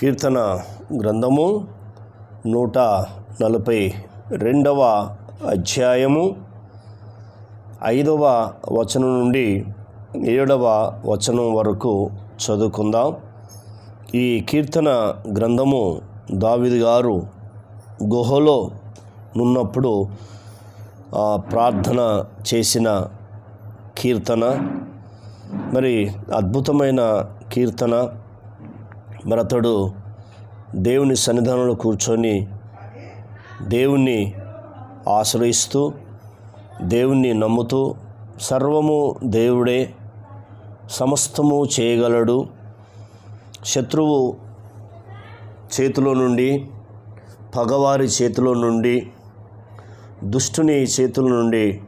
కీర్తన గ్రంథము నూట నలభై రెండవ అధ్యాయము ఐదవ వచనం నుండి ఏడవ వచనం వరకు చదువుకుందాం. ఈ కీర్తన గ్రంథము దావిది గారు గుహలో ఉన్నప్పుడు ప్రార్థన చేసిన కీర్తన. మరి అద్భుతమైన కీర్తన. మరి అతడు దేవుని సన్నిధానంలో కూర్చొని దేవుణ్ణి ఆశ్రయిస్తూ దేవుణ్ణి నమ్ముతూ సర్వము దేవుడే సమస్తము చేయగలడు. శత్రువు చేతిలో నుండి పగవారి చేతిలో నుండి దుష్టుని చేతుల నుండి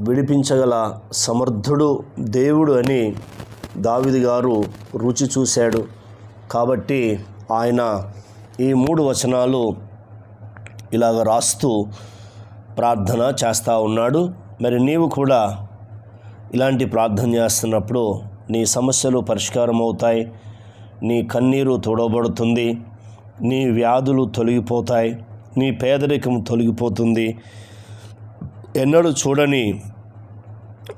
విడిపించగల సమర్థుడు దేవుడు అని దావిది గారు రుచి చూశాడు. కాబట్టి ఆయన ఈ మూడు వచనాలు ఇలాగ రాస్తూ ప్రార్థన చేస్తూ ఉన్నాడు. మరి నీవు కూడా ఇలాంటి ప్రార్థన చేస్తున్నప్పుడు నీ సమస్యలు పరిష్కారం అవుతాయి. నీ కన్నీరు తోడబడుతుంది నీ వ్యాధులు తొలగిపోతాయి. నీ పేదరికం తొలగిపోతుంది. ఎన్నడూ చూడని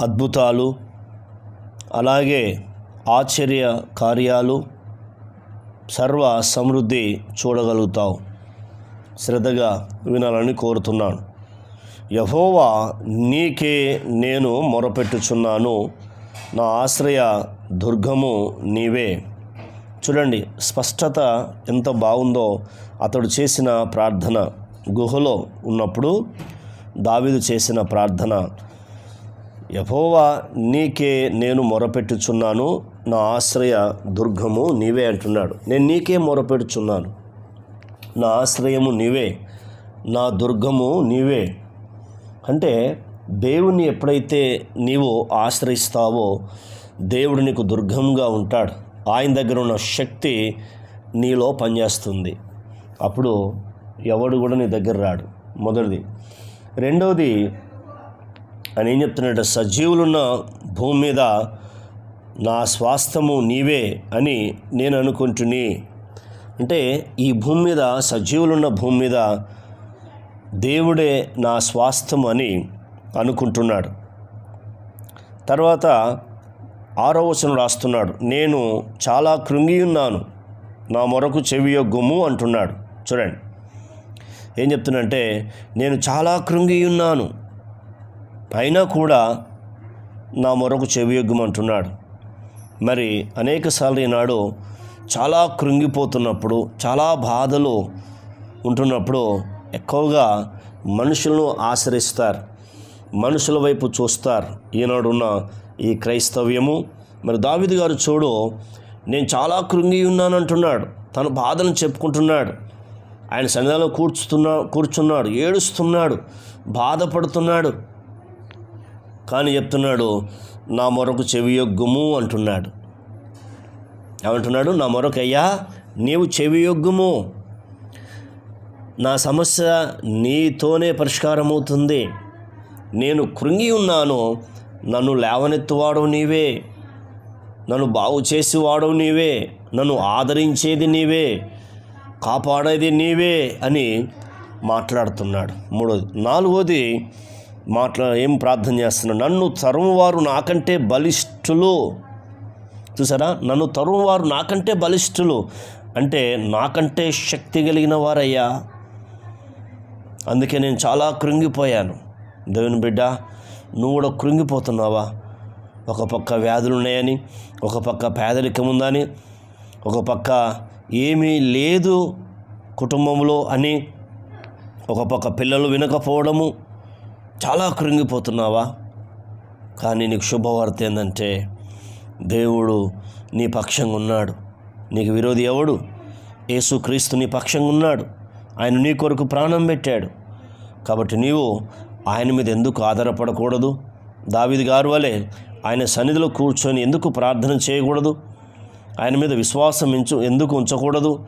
అద్భుతాలు అలాగే ఆశ్చర్య కార్యాలు సర్వ సమృద్ధి చూడగలుగుతావు. శ్రద్ధగా వినాలని కోరుతున్నాను. యహోవా నీకే నేను మొరపెట్టుచున్నాను. నా ఆశ్రయ దుర్గము నీవే. చూడండి స్పష్టత ఎంత బాగుందో అతడు చేసిన ప్రార్థన. గుహలో ఉన్నప్పుడు దావిదు చేసిన ప్రార్థన. యహోవా నీకే నేను మొరపెట్టుచున్నాను నా ఆశ్రయ దుర్గము నీవే అంటున్నాడు. నేను నీకే మొరపెట్టుచున్నాను నా ఆశ్రయము నీవే నా దుర్గము నీవే. అంటే దేవుణ్ణి ఎప్పుడైతే నీవు ఆశ్రయిస్తావో దేవుడు నీకు దుర్గంగా ఉంటాడు. ఆయన దగ్గర ఉన్న శక్తి నీలో పనిచేస్తుంది. అప్పుడు ఎవడు కూడా నీ దగ్గర రాడు. మొదటిది. రెండవది అని ఏం చెప్తున్నాడు సజీవులున్న భూమి మీద నా స్వాస్థము నీవే అని నేను అనుకుంటుని. అంటే ఈ భూమి మీద సజీవులున్న భూమి మీద దేవుడే నా స్వాస్థ్యం అని అనుకుంటున్నాడు. తర్వాత ఆరో వచనం రాస్తున్నాడు నేను చాలా కృంగి ఉన్నాను నా మొరకు చెవియొగ్గుము అంటున్నాడు. చూడండి ఏం చెప్తున్నంటే నేను చాలా కృంగి ఉన్నాను అయినా కూడా నా మరొక చెవియొగ్గం అంటున్నాడు మరి అనేకసార్లు ఈనాడు చాలా కృంగిపోతున్నప్పుడు చాలా బాధలు ఉంటున్నప్పుడు ఎక్కువగా మనుషులను ఆశ్రయిస్తారు. మనుషుల వైపు చూస్తారు. ఈనాడున్న ఈ క్రైస్తవ్యము. మరి దావిది గారు చూడు నేను చాలా కృంగి ఉన్నాను అంటున్నాడు తన బాధను చెప్పుకుంటున్నాడు. ఆయన సన్నిధానంలో కూర్చుతున్నా కూర్చున్నాడు ఏడుస్తున్నాడు బాధపడుతున్నాడు. కానీ చెప్తున్నాడు నా మొరకు చెవియొగ్గుము అంటున్నాడు. ఏమంటున్నాడు? నా మొరకయ్యా నీవు చెవియొగ్గుము నా సమస్య నీతోనే పరిష్కారం అవుతుంది నేను కృంగి ఉన్నాను నన్ను లేవనెత్తువాడవు నీవే. నన్ను బాగు చేసేవాడవు నీవే. నన్ను ఆదరించేది నీవే. కాపాడేది నీవే అని మాట్లాడుతున్నాడు. మూడోది నాలుగోది మాట్లా ఏం ప్రార్థన చేస్తున్నాడు నన్ను తరుమువారు నాకంటే బలిష్ఠులు. చూసారా? నన్ను తరుమువారు నాకంటే బలిష్ఠులు. అంటే నాకంటే శక్తి కలిగిన వారయ్యా. అందుకే నేను చాలా కృంగిపోయాను. దేవుని బిడ్డ నువ్వు కూడా కృంగిపోతున్నావా? ఒక పక్క వ్యాధులు ఉన్నాయని ఒక పక్క పేదరికం ఉందని ఒక పక్క ఏమీ లేదు కుటుంబంలో అని ఒక పక్క పిల్లలు వినకపోవడము చాలా కృంగిపోతున్నావా? కానీ నీకు శుభవార్త ఏంటంటే దేవుడు నీ పక్షంగా ఉన్నాడు. నీకు విరోధి ఎవడు? యేసుక్రీస్తు నీ పక్షంగా ఉన్నాడు. ఆయన నీ కొరకు ప్రాణం పెట్టాడు. కాబట్టి నీవు ఆయన మీద ఎందుకు ఆధారపడకూడదు? దావిది గారు వలె ఆయన సన్నిధిలో కూర్చొని ఎందుకు ప్రార్థన చేయకూడదు? ఆయన మీద విశ్వాసం ఎంచు ఎందుకు ఉంచకూడదు?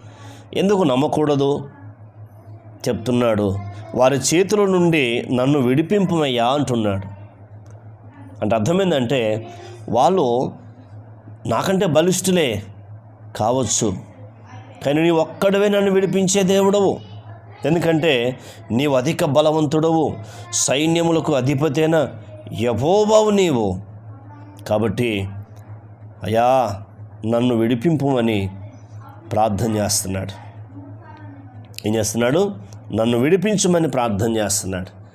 ఎందుకు నమ్మకూడదు? చెప్తున్నాడు వారి చేతుల నుండి నన్ను విడిపింపమయ్యా అంటున్నాడు. అంటే అర్థమైందంటే వాళ్ళు నాకంటే బలిష్ఠులే కావచ్చు కానీ నీ ఒక్కడవే నన్ను విడిపించే దేవుడవు. ఎందుకంటే నీవు అధిక బలవంతుడవు సైన్యములకు అధిపతైన యభోబావు నీవు. కాబట్టి అయా నన్ను విడిపింపుమని ప్రార్థన చేస్తున్నాడు. ఏం చేస్తున్నాడు? నన్ను విడిపించమని ప్రార్థన చేస్తున్నాడు.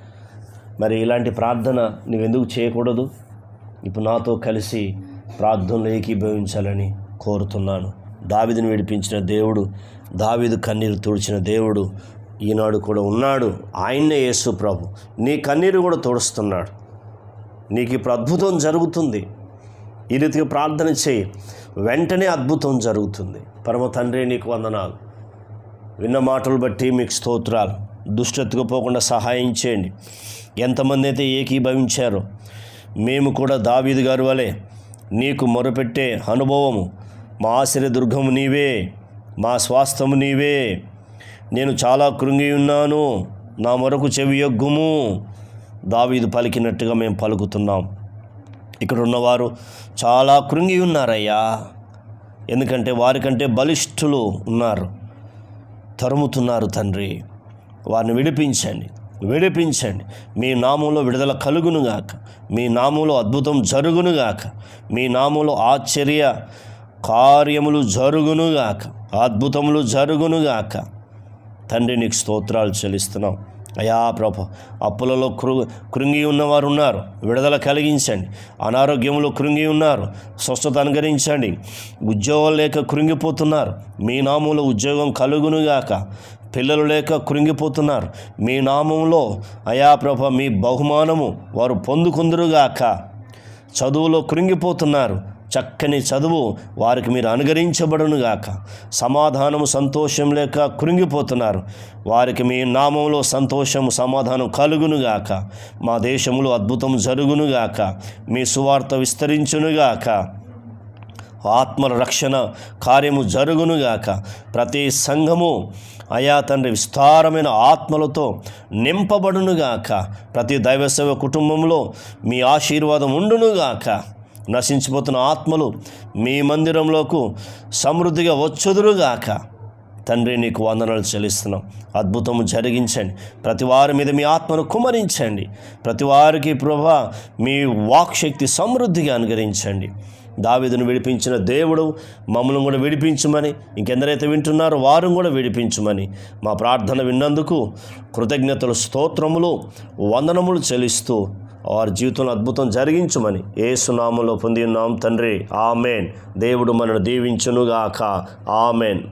మరి ఇలాంటి ప్రార్థన నువ్వెందుకు చేయకూడదు? ఇప్పుడు నాతో కలిసి ప్రార్థనలు ఏకీభవించాలని కోరుతున్నాను. దావిదిని విడిపించిన దేవుడు దావిదు కన్నీరు తుడిచిన దేవుడు ఈనాడు కూడా ఉన్నాడు. ఆయన్నే యేసు ప్రభు. నీ కన్నీరు కూడా తుడుస్తున్నాడు. నీకు ఇప్పుడు అద్భుతం జరుగుతుంది. ఈ రీతిగా ప్రార్థన చేయి. వెంటనే అద్భుతం జరుగుతుంది. పరమ తండ్రి నీకు వందనాలు. విన్న మాటలు బట్టి మీకు స్తోత్రాలు. దుష్టతకు పోకుండా సహాయం చేయండి. ఎంతమంది అయితే ఏకీభవించారో మేము కూడా దావీదు గారు వలె నీకు మొరపెట్టే అనుభవము. మా ఆశ్రయ దుర్గము నీవే మా స్వాస్థ్యము నీవే. నేను చాలా కృంగి ఉన్నాను నా మొరకు చెవి యొగ్గుము. దావీదు పలికినట్టుగా మేము పలుకుతున్నాం. ఇక్కడ ఉన్నవారు చాలా కృంగి ఉన్నారయ్యా. ఎందుకంటే వారికంటే బలిష్ఠులు ఉన్నారు. తరుముతున్నారు తండ్రి. వారిని విడిపించండి. విడిపించండి. మీ నామంలో విడుదల కలుగునుగాక మీ నామంలో అద్భుతం జరుగునుగాక మీ నామంలో ఆశ్చర్య కార్యములు జరుగునుగాక అద్భుతములు జరుగునుగాక తండ్రి నీకు స్తోత్రాలు చెల్లిస్తున్నాం. అయా ప్రభ అప్పులలో కృ కృంగి ఉన్నవారు ఉన్నారు. విడుదల కలిగించండి. అనారోగ్యంలో కృంగి ఉన్నారు. స్వస్థత అనుగరించండి ఉద్యోగం లేక కృంగిపోతున్నారు. మీ నామంలో ఉద్యోగం కలుగునుగాక. పిల్లలు లేక కృంగిపోతున్నారు. మీ నామంలో అయా ప్రభ మీ బహుమానము వారు పొందుకుందరుగాక. చదువులో కృంగిపోతున్నారు. చక్కని చదువు వారికి మీరు అనుగరించబడునుగాక సమాధానము సంతోషం లేక కృంగిపోతున్నారు. వారికి మీ నామంలో సంతోషము సమాధానం కలుగునుగాక మా దేశంలో అద్భుతం జరుగునుగాక మీ సువార్త విస్తరించునుగాక ఆత్మల రక్షణ కార్యము జరుగునుగాక ప్రతి సంఘము అయా తండ్రి విస్తారమైన ఆత్మలతో నింపబడునుగాక ప్రతి దైవసేవ కుటుంబంలో మీ ఆశీర్వాదం ఉండునుగాక నశించిపోతున్న ఆత్మలు మీ మందిరంలోకు సమృద్ధిగా వచ్చుదురుగాక. తండ్రి నీకు వందనాలు చెల్లిస్తున్నాం. అద్భుతము జరిగించండి. ప్రతి వారి మీద మీ ఆత్మను కుమరించండి. ప్రతి వారికి ప్రభా మీ వాక్శక్తి సమృద్ధిగా అనుగరించండి దావిదును విడిపించిన దేవుడు మమ్మల్ని కూడా విడిపించమని ఇంకెందరైతే వింటున్నారో వారు కూడా విడిపించమని మా ప్రార్థన విన్నందుకు కృతజ్ఞతలు స్తోత్రములు వందనములు చెల్లిస్తూ వారి జీవితంలో అద్భుతం జరిగించమని ఏసునామంలో పొంది ఉన్నాం తండ్రి. ఆమెన్. దేవుడు మనను దీవించునుగాక. ఆమెన్.